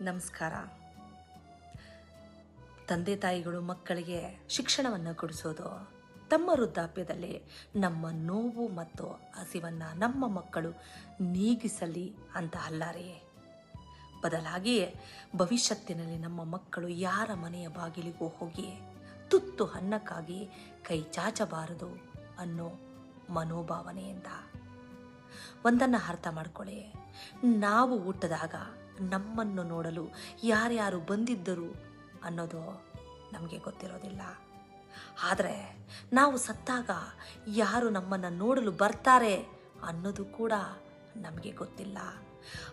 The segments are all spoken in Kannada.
ನಮಸ್ಕಾರ. ತಂದೆ ತಾಯಿಗಳು ಮಕ್ಕಳಿಗೆ ಶಿಕ್ಷಣವನ್ನು ಕೊಡಿಸೋದು ತಮ್ಮ ವೃದ್ಧಾಪ್ಯದಲ್ಲಿ ನಮ್ಮ ನೋವು ಮತ್ತು ಹಸಿವನ್ನು ನಮ್ಮ ಮಕ್ಕಳು ನೀಗಿಸಲಿ ಅಂತ ಅಲ್ಲಾರೆ ಬದಲಾಗಿ ಭವಿಷ್ಯತ್ತಿನಲ್ಲಿ ನಮ್ಮ ಮಕ್ಕಳು ಯಾರ ಮನೆಯ ಬಾಗಿಲಿಗೂ ಹೋಗಿ ತುತ್ತು ಅನ್ನಕ್ಕಾಗಿ ಕೈ ಚಾಚಬಾರದು ಅನ್ನೋ ಮನೋಭಾವನೆಯಿಂದ. ಒಂದನ್ನು ಅರ್ಥ ಮಾಡ್ಕೊಳ್ಳಿ. ನಾವು ಹುಟ್ಟಿದಾಗ ನಮ್ಮನ್ನು ನೋಡಲು ಯಾರ್ಯಾರು ಬಂದಿದ್ದರು ಅನ್ನೋದು ನಮಗೆ ಗೊತ್ತಿರೋದಿಲ್ಲ. ಆದರೆ ನಾವು ಸತ್ತಾಗ ಯಾರು ನಮ್ಮನ್ನು ನೋಡಲು ಬರ್ತಾರೆ ಅನ್ನೋದು ಕೂಡ ನಮಗೆ ಗೊತ್ತಿಲ್ಲ.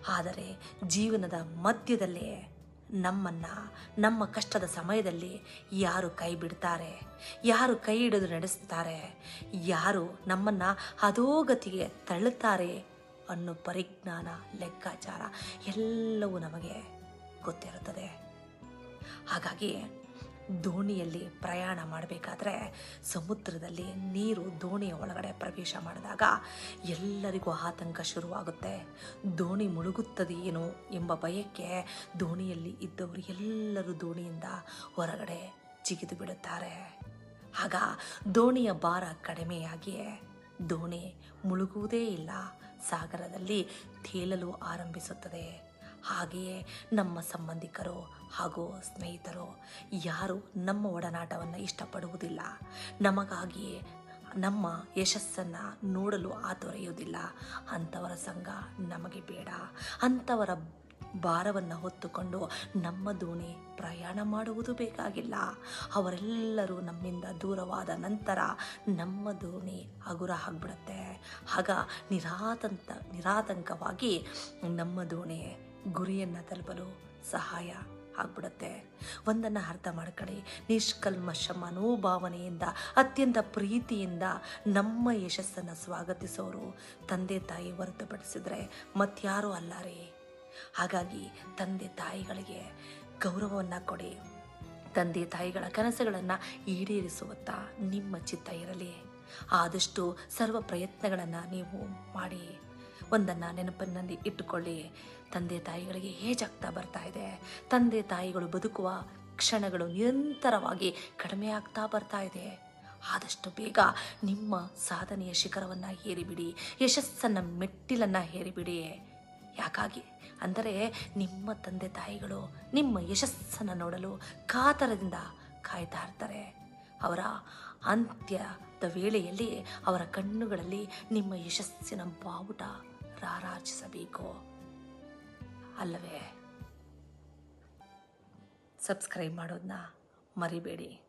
ಆದರೆ ಜೀವನದ ಮಧ್ಯದಲ್ಲೇ ನಮ್ಮನ್ನು, ನಮ್ಮ ಕಷ್ಟದ ಸಮಯದಲ್ಲಿ ಯಾರು ಕೈ ಬಿಡ್ತಾರೆ, ಯಾರು ಕೈ ಹಿಡಿದು ನಡೆಸ್ತಾರೆ, ಯಾರು ನಮ್ಮನ್ನು ಅಧೋಗತಿಗೆ ತಳ್ಳುತ್ತಾರೆ ಅನ್ನೋ ಪರಿಜ್ಞಾನ, ಲೆಕ್ಕಾಚಾರ ಎಲ್ಲವೂ ನಮಗೆ ಗೊತ್ತಿರುತ್ತದೆ. ಹಾಗಾಗಿ ದೋಣಿಯಲ್ಲಿ ಪ್ರಯಾಣ ಮಾಡಬೇಕಾದ್ರೆ ಸಮುದ್ರದಲ್ಲಿ ನೀರು ದೋಣಿಯ ಒಳಗಡೆ ಪ್ರವೇಶ ಮಾಡಿದಾಗ ಎಲ್ಲರಿಗೂ ಆತಂಕ ಶುರುವಾಗುತ್ತೆ. ದೋಣಿ ಮುಳುಗುತ್ತದೆಯೇನೋ ಎಂಬ ಭಯಕ್ಕೆ ದೋಣಿಯಲ್ಲಿ ಇದ್ದವರು ಎಲ್ಲರೂ ದೋಣಿಯಿಂದ ಹೊರಗಡೆ ಜಿಗಿದು ಬಿಡುತ್ತಾರೆ. ಆಗ ದೋಣಿಯ ಭಾರ ಕಡಿಮೆಯಾಗಿ ದೋಣಿ ಮುಳುಗುವುದೇ ಇಲ್ಲ. ಸಾಗರದಲ್ಲಿ ತೇಲಲು ಆರಂಭಿಸುತ್ತದೆ. ಹಾಗೆಯೇ ನಮ್ಮ ಸಂಬಂಧಿಕರು ಹಾಗೂ ಸ್ನೇಹಿತರು ಯಾರು ನಮ್ಮ ಒಡನಾಟವನ್ನು ಇಷ್ಟಪಡುವುದಿಲ್ಲ. ನಮಗಾಗಿಯೇ ನಮ್ಮ ಯಶಸ್ಸನ್ನು ನೋಡಲು ಆತೊರೆಯುವುದಿಲ್ಲ ಅಂಥವರ ಸಂಘ ನಮಗೆ ಬೇಡ. ಅಂಥವರ ಭಾರವನ್ನು ಹೊತ್ತುಕೊಂಡು ನಮ್ಮ ದೋಣಿ ಪ್ರಯಾಣ ಮಾಡುವುದು ಬೇಕಾಗಿಲ್ಲ. ಅವರೆಲ್ಲರೂ ನಮ್ಮಿಂದ ದೂರವಾದ ನಂತರ ನಮ್ಮ ದೋಣಿ ಹಗುರ ಆಗಿಬಿಡುತ್ತೆ. ಆಗ ನಿರಾತಂತ, ನಿರಾತಂಕವಾಗಿ ನಮ್ಮ ದೋಣಿ ಗುರಿಯನ್ನು ತಲುಪಲು ಸಹಾಯ ಆಗ್ಬಿಡುತ್ತೆ. ಒಂದನ್ನು ಅರ್ಥ ಮಾಡ್ಕೊಳ್ಳಿ. ನಿಷ್ಕಲ್ಮಶ ಮನೋಭಾವನೆಯಿಂದ, ಅತ್ಯಂತ ಪ್ರೀತಿಯಿಂದ ನಮ್ಮ ಯಶಸ್ಸನ್ನು ಸ್ವಾಗತಿಸೋರು ತಂದೆ ತಾಯಿ ಹೊರತುಪಡಿಸಿದ್ರೆ ಮತ್ಯಾರೂ ಅಲ್ಲ ರೀ. ಹಾಗಾಗಿ ತಂದೆ ತಾಯಿಗಳಿಗೆ ಗೌರವವನ್ನು ಕೊಡಿ. ತಂದೆ ತಾಯಿಗಳ ಕನಸುಗಳನ್ನು ಈಡೇರಿಸುವತ್ತ ನಿಮ್ಮ ಚಿತ್ತ ಇರಲಿ. ಆದಷ್ಟು ಸರ್ವ ಪ್ರಯತ್ನಗಳನ್ನು ನೀವು ಮಾಡಿ. ಒಂದನ್ನು ನೆನಪಿನಲ್ಲಿ ಇಟ್ಟುಕೊಳ್ಳಿ. ತಂದೆ ತಾಯಿಗಳಿಗೆ ಹೇಜಾಗ್ತಾ ಬರ್ತಾ ಇದೆ. ತಂದೆ ತಾಯಿಗಳು ಬದುಕುವ ಕ್ಷಣಗಳು ನಿರಂತರವಾಗಿ ಕಡಿಮೆ ಆಗ್ತಾ ಬರ್ತಾ ಇದೆ. ಆದಷ್ಟು ಬೇಗ ನಿಮ್ಮ ಸಾಧನೆಯ ಶಿಖರವನ್ನು ಏರಿಬಿಡಿ ಯಶಸ್ಸನ್ನು ಮೆಟ್ಟಿಲನ್ನು ಏರಿಬಿಡಿ ಯಾಕಾಗಿ? ಅಂದರೆ ನಿಮ್ಮ ತಂದೆ ತಾಯಿಗಳು ನಿಮ್ಮ ಯಶಸ್ಸನ್ನು ನೋಡಲು ಕಾತರದಿಂದ ಕಾಯ್ತಾ ಇರ್ತಾರೆ. ಅವರ ಅಂತ್ಯದ ವೇಳೆಯಲ್ಲಿ ಅವರ ಕಣ್ಣುಗಳಲ್ಲಿ ನಿಮ್ಮ ಯಶಸ್ಸಿನ ಬಾವುಟ ರಾರಾಜಿಸಬೇಕು. ಅಲ್ಲವೇ? ಸಬ್ಸ್ಕ್ರೈಬ್ ಮಾಡೋದನ್ನ ಮರಿಬೇಡಿ.